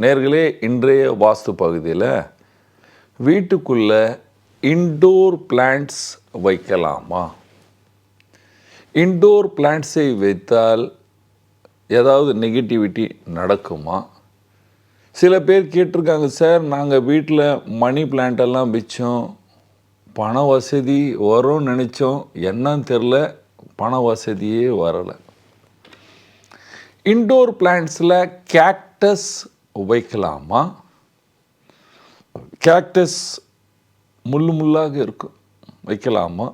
நேர்களே இன்றைய வாஸ்து பகுதியில் வீட்டுக்குள்ளே இன்டோர் பிளான்ட்ஸ் வைக்கலாமா? இன்டோர் பிளான்ட்ஸை வைத்தால் ஏதாவது நெகட்டிவிட்டி நடக்குமா? சில பேர் கேட்டிருக்காங்க சார் நாங்கள் வீட்டில் மணி பிளான்ட்டெல்லாம் வச்சோம். பண வசதி வரும்னு நினச்சோம். என்னன்னு தெரில பண வசதியே வரலை. இன்டோர் பிளான்ட்ஸில் கேக்டஸ் வைக்கலாமா கேக்டஸ் முள்ளு முள்ளாக இருக்கும். வைக்கலாமா?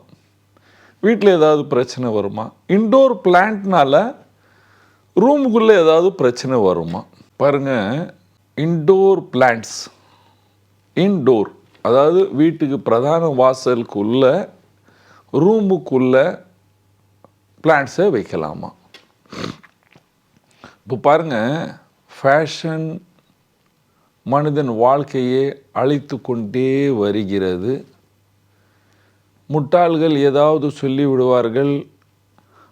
வீட்டில் ஏதாவது பிரச்சனை வருமா? இன்டோர் பிளான்ட்னால ரூமுக்குள்ளே ஏதாவது பிரச்சனை வருமா? பாருங்கள் இன்டோர் பிளான்ட்ஸ் இன்டோர் அதாவது வீட்டுக்கு பிரதான வாசலுக்குள்ள ரூமுக்குள்ளே பிளான்ட்ஸை வைக்கலாமா? இப்போ பாருங்கள் ஃபேஷன் மனிதன் வாழ்க்கையை அழித்து கொண்டே வருகிறது. முட்டாள்கள் ஏதாவது சொல்லி விடுவார்கள்.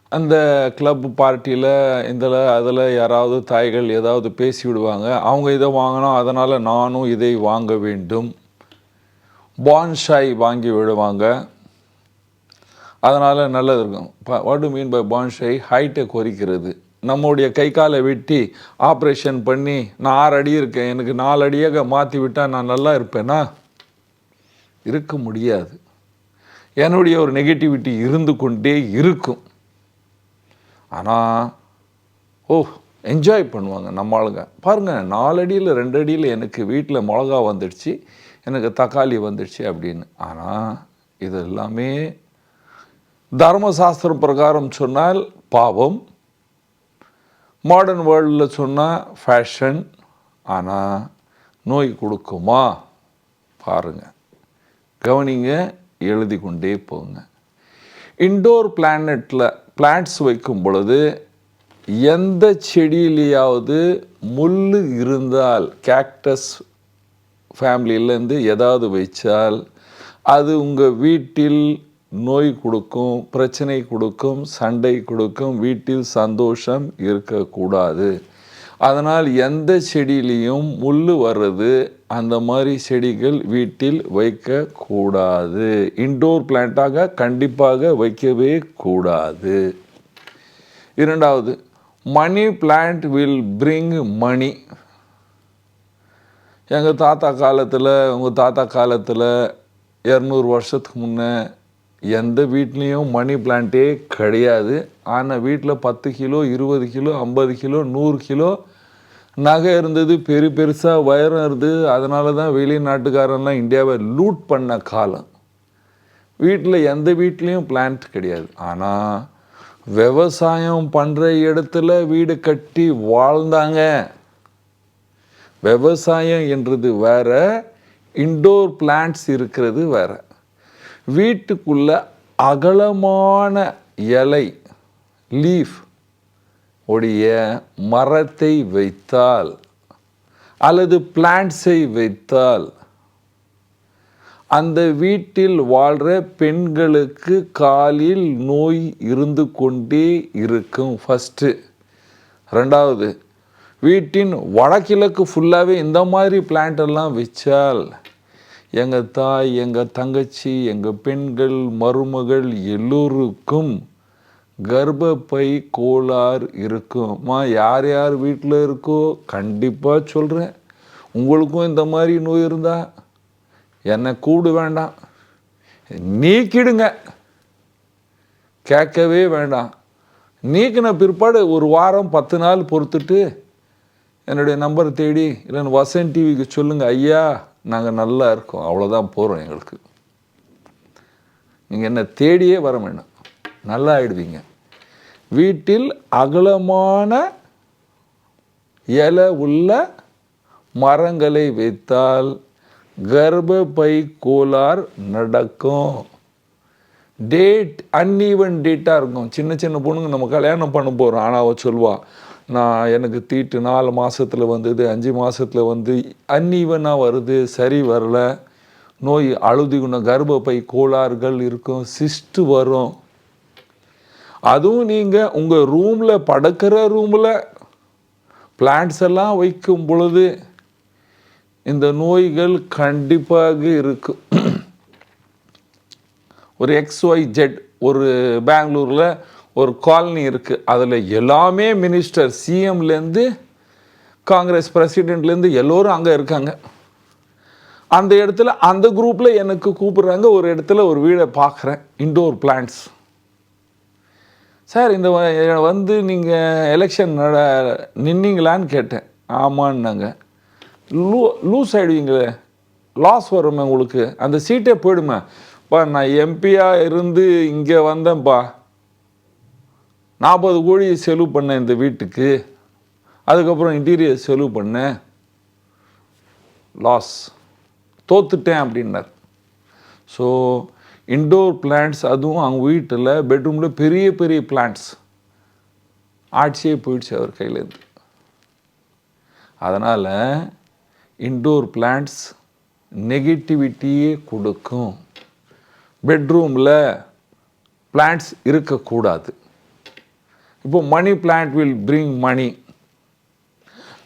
அந்த கிளப் பார்ட்டியில் இதில் அதில் யாராவது தாய்கள் ஏதாவது பேசி விடுவாங்க. அவங்க இதை வாங்கினோம் அதனால் நானும் இதை வாங்க வேண்டும். பான்ஷாய் வாங்கி விடுவாங்க. அதனால் நல்லது இருக்கும். What do mean by bonsai ஹைட்டை குறைக்கிறது. நம்முடைய கை காலை வெட்டி ஆப்ரேஷன் பண்ணி நான் ஆறு அடி இருக்கேன். எனக்கு நாலு அடியாக மாற்றி விட்டால் நான் நல்லா இருப்பேனா? இருக்க முடியாது. என்னுடைய ஒரு நெகட்டிவிட்டி இருந்து கொண்டே இருக்கும். ஆனால் ஓ என்ஜாய் பண்ணுவாங்க நம்ம ஆளுங்க. பாருங்கள் நாலடியில் ரெண்டு அடியில் எனக்கு வீட்டில் மிளகா வந்துடுச்சு எனக்கு தக்காளி வந்துடுச்சு அப்படின்னு. ஆனால் இது எல்லாமே தர்மசாஸ்திரம் பிரகாரம் சொன்னால் பாவம் மாடர்ன் வேர்ல்டில் சொன்னால் ஃபேஷன் ஆனால் நோய் கொடுக்குமா? பாருங்கள் கவனிங்க எழுதி கொண்டே போங்க. இன்டோர் பிளானட்டில் பிளான்ட்ஸ் வைக்கும் பொழுது எந்த செடியிலேயாவது முள் இருந்தால் கேக்டஸ் ஃபேமிலியிலேருந்து ஏதாவது வைச்சால் அது உங்கள் வீட்டில் நோய் கொடுக்கும் பிரச்சனை கொடுக்கும் சண்டை கொடுக்கும் வீட்டில் சந்தோஷம் இருக்கக்கூடாது. அதனால் எந்த செடியிலையும் முள் வர்றது அந்த மாதிரி செடிகள் வீட்டில் வைக்கக்கூடாது. இன்டோர் பிளான்ட்டாக கண்டிப்பாக வைக்கவே கூடாது. இரண்டாவது money plant will bring money எங்கள் தாத்தா காலத்தில் உங்கள் தாத்தா காலத்தில் இரநூறு வருஷத்துக்கு முன்னே எந்த வீட்லேயும் மணி பிளான்ட்டே கிடையாது. ஆனால் வீட்டில் பத்து கிலோ இருபது கிலோ ஐம்பது கிலோ நூறு கிலோ நகை இருந்தது பெரு பெருசாக வயரம் இருந்தது. அதனால தான் வெளிநாட்டுக்காரன்லாம் இந்தியாவை லூட் பண்ண காலம். வீட்டில் எந்த வீட்லேயும் பிளான்ட் கிடையாது. ஆனால் விவசாயம் பண்ணுற இடத்துல வீடு கட்டி வாழ்ந்தாங்க. விவசாயம் என்றது வேற இன்டோர் பிளான்ட்ஸ் இருக்கிறது வேற. வீட்டுக்குள்ள அகலமான இலை லீஃப் உடைய மரத்தை வைத்தால் அல்லது பிளான்ட்ஸை வைத்தால் அந்த வீட்டில் வாழ்கிற பெண்களுக்கு காலில் நோய் இருந்து கொண்டே இருக்கும். ஃபஸ்ட்டு ரெண்டாவது வீட்டின் வடகிழக்கு ஃபுல்லாகவே இந்த மாதிரி பிளான்ட் எல்லாம் வச்சால் எங்கள் தாய் எங்கள் தங்கச்சி எங்கள் பெண்கள் மருமகள் எல்லோருக்கும் கர்ப்பப்பை கோளாறு இருக்கும்மா. யார் யார் வீட்டில் இருக்கோ கண்டிப்பாக சொல்கிறேன் உங்களுக்கும் இந்த மாதிரி நோய் இருந்தால் என்னை கூடு வேண்டாம். நீக்கிடுங்க. கேட்கவே வேண்டாம். நீக்கின பிற்பாடு ஒரு வாரம் பத்து நாள் பொறுத்துட்டு என்னுடைய நம்பரை தேடி இல்லைன்னு வசன் டிவிக்கு சொல்லுங்கள் ஐயா நாங்கள் நல்லா இருக்கோம். அவ்வளோதான் போகிறோம் எங்களுக்கு. நீங்கள் என்ன தேடியே வர வேணும். நல்லா ஆயிடுவீங்க. வீட்டில் அகலமான இலை உள்ள மரங்களை வைத்தால் கர்ப்பப்பை கோளார் நடக்கும். டேட் அன்ஈவன் டேட்டாக இருக்கும். சின்ன சின்ன பொண்ணுங்க நம்ம கல்யாணம் பண்ண போகிறோம் ஆனால் அவள் சொல்வா நான் எனக்கு தீட்டு நாலு மாதத்தில் வந்தது அஞ்சு மாதத்தில் வந்து அன்இவனாக வருது சரி வரல. நோய் அழுதி கர்ப்பப்பை கோளாறுகள் இருக்கும் சிஸ்ட்டு வரும். அதுவும் நீங்கள் உங்கள் ரூமில் படுக்கிற ரூமில் பிளான்ட்ஸ் எல்லாம் வைக்கும் பொழுது இந்த நோய்கள் கண்டிப்பாக இருக்கும் ஒரு எக்ஸ் ஒய் ஜெட் ஒரு பெங்களூரில் ஒரு காலனி இருக்குது அதில் எல்லாமே மினிஸ்டர் சிஎம்லேருந்து காங்கிரஸ் பிரசிடெண்ட்லேருந்து எல்லோரும் அங்கே இருக்காங்க. அந்த இடத்துல அந்த குரூப்பில் எனக்கு கூப்பிடுறாங்க. ஒரு இடத்துல ஒரு வீடை பார்க்குறேன். இண்டோர் பிளான்ஸ் சார் இந்த வந்து நீங்கள் எலெக்ஷன் நட நின்னீங்களான்னு கேட்டேன். ஆமான்னாங்க. லூ லூஸ் ஆகிடுவீங்களே லாஸ் வருமே உங்களுக்கு. அந்த சீட்டே போயிடுமே. பா நான் எம்பியாக இருந்து இங்கே வந்தேன்ப்பா நாற்பது கோடி செலவு பண்ணேன் இந்த வீட்டுக்கு அதுக்கப்புறம் இன்டீரியர் செலவு பண்ணேன் லாஸ் தோத்துட்டேன் அப்படின்னார். ஸோ இண்டோர் பிளான்ட்ஸ் அதுவும் அவங்க வீட்டில் பெட்ரூமில் பெரிய பெரிய பிளான்ட்ஸ் ஆட்சியே போயிடுச்சு அவர் கையிலேருந்து அதனால் இண்டோர் பிளான்ட்ஸ் நெகட்டிவிட்டியே கொடுக்கும். பெட்ரூமில் பிளான்ட்ஸ் இருக்கக்கூடாது. இப்போது money plant will bring money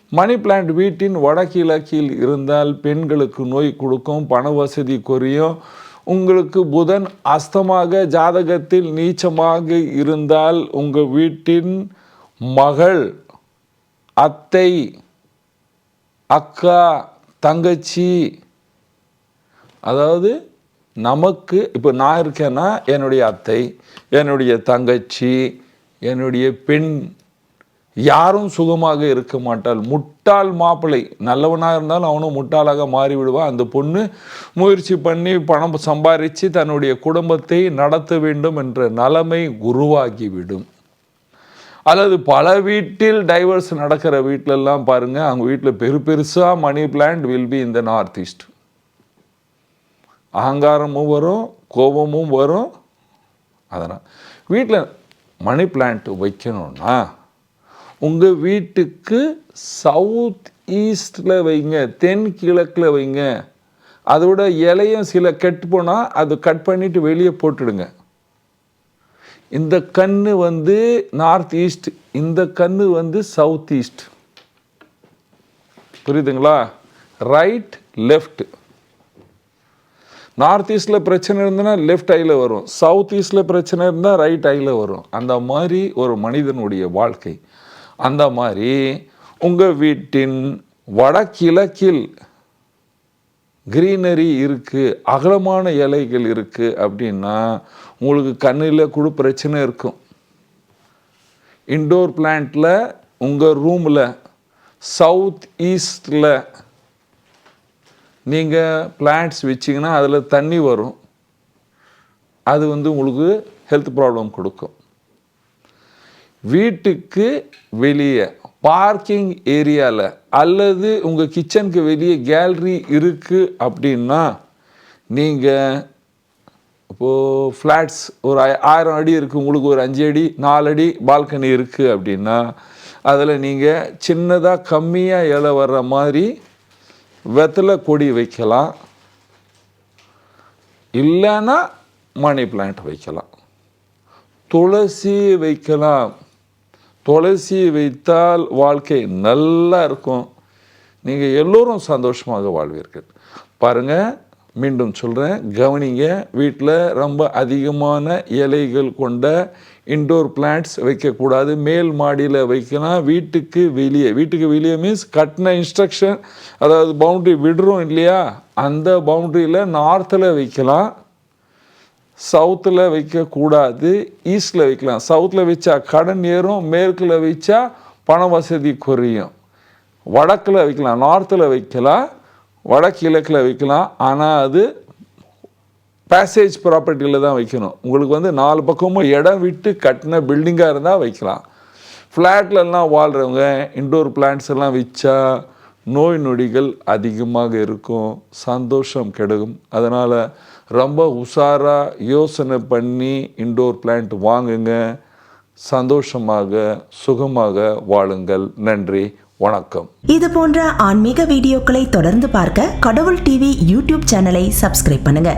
money plant வீட்டின் வடகிழக்கில் இருந்தால் பெண்களுக்கு நோய் கொடுக்கும் பண வசதி குறையும். உங்களுக்கு புதன் அஸ்தமாக ஜாதகத்தில் நீச்சமாக இருந்தால் உங்கள் வீட்டின் மகள் அத்தை அக்கா தங்கச்சி அதாவது நமக்கு இப்போ நான் இருக்கேன்னா என்னுடைய அத்தை என்னுடைய தங்கச்சி என்னுடைய பெண் யாரும் சுகமாக இருக்க மாட்டாள். முட்டாள் மாப்பிள்ளை. நல்லவனாக இருந்தாலும் அவனும் முட்டாளாக மாறிவிடுவான். அந்த பொண்ணு முயற்சி பண்ணி பணம் சம்பாதிச்சு தன்னுடைய குடும்பத்தை நடத்த வேண்டும் என்ற நிலைமை உருவாகிவிடும். அல்லது பல வீட்டில் டைவர்ஸ் நடக்கிற வீட்டிலெல்லாம் பாருங்கள் அவங்க வீட்டில் பெரு பெருசாக மணி பிளான்ட் வில் பி இந்த நார்த் ஈஸ்ட் அகங்காரமும் வரும் கோபமும் வரும். அதனால் வீட்டில் மணி பிளான்ட் வைக்கணும்னா உங்கள் வீட்டுக்கு சவுத் ஈஸ்டில் வைங்க தென் கிழக்கில் வைங்க. அதோட இலையும் சில கெட்டு போனால் அது கட் பண்ணிட்டு வெளியே போட்டுடுங்க. இந்த கண்ணு வந்து நார்த் ஈஸ்ட் இந்த கண்ணு வந்து சவுத் ஈஸ்ட் புரியுதுங்களா? ரைட் லெஃப்ட் நார்த் ஈஸ்டில் பிரச்சனை இருந்ததுன்னா லெஃப்ட் ஐயில் வரும். சவுத் ஈஸ்ட்டில் பிரச்சனை இருந்தால் ரைட் ஐயில் வரும். அந்த மாதிரி ஒரு மனிதனுடைய வாழ்க்கை. அந்த மாதிரி உங்கள் வீட்டின் வடகிழக்கில் கிரீனரி இருக்குது அகலமான இலைகள் இருக்குது அப்படின்னா உங்களுக்கு கண்ணில் கூட பிரச்சனை இருக்கும். இன்டோர் பிளான்ட்டில் உங்கள் ரூமில் சவுத் ஈஸ்டில் நீங்கள் பிளான்ட்ஸ் வச்சிங்கன்னா அதில் தண்ணி வரும். அது வந்து உங்களுக்கு ஹெல்த் ப்ராப்ளம் கொடுக்கும். வீட்டுக்கு வெளியே பார்க்கிங் ஏரியாவில் அல்லது உங்கள் கிச்சனுக்கு வெளியே கேலரி இருக்குது அப்படின்னா நீங்கள் இப்போது ஃப்ளாட்ஸ் ஒரு ஆயிரம் அடி இருக்குது உங்களுக்கு ஒரு அஞ்சு அடி நாலு அடி பால்கனி இருக்குது அப்படின்னா அதில் நீங்கள் சின்னதாக கம்மியாக இலை வர்ற மாதிரி வெத்தலை கொடி வைக்கலாம். இல்லைன்னா மணி பிளான்ட் வைக்கலாம். துளசி வைக்கலாம். துளசி வைத்தால் வாழ்க்கை நல்லா இருக்கும். நீங்கள் எல்லோரும் சந்தோஷமாக வாழ்வீர்கள். பாருங்கள் மீண்டும் சொல்கிறேன் கவனிங்க வீட்டில் ரொம்ப அதிகமான இலைகள் கொண்ட இண்டோர் பிளான்ட்ஸ் வைக்கக்கூடாது. மேல் மாடியில் வைக்கலாம் வீட்டுக்கு வெளியே. வீட்டுக்கு வெளியே மீன்ஸ் கட்டின இன்ஸ்ட்ரக்ஷன் அதாவது பவுண்ட்ரி விடுறோம் இல்லையா? அந்த பவுண்ட்ரியில் நார்த்தில் வைக்கலாம். சவுத்தில் வைக்கக்கூடாது. ஈஸ்டில் வைக்கலாம். சவுத்தில் வச்சா கடன் ஏறும். மேற்கில் வச்சா பண வசதி குறையும். வடக்கில் வைக்கலாம். நார்த்தில் வைக்கலாம். வடகிழக்கில் வைக்கலாம். ஆனால் அது பேசேஜ் ப்ராப்பர்ட்டியில் தான் வைக்கணும். உங்களுக்கு வந்து நாலு பக்கமும் இடம் விட்டு கட்டின பில்டிங்காக இருந்தால் வைக்கலாம். ஃப்ளாட்லலாம் வாழ்கிறவங்க இன்டோர் பிளான்ட்ஸ் எல்லாம் விற்றா நோய் நொடிகள் அதிகமாக இருக்கும் சந்தோஷம் கெடுக்கும் அதனால் ரொம்ப உஷாராக யோசனை பண்ணி இன்டோர் பிளான்ட் வாங்குங்க. சந்தோஷமாக சுகமாக வாழுங்கள். நன்றி வணக்கம். இது போன்ற ஆன்மீக வீடியோக்களை தொடர்ந்து பார்க்க கடவுள் டிவி யூடியூப் சேனலை சப்ஸ்கிரைப் பண்ணுங்க.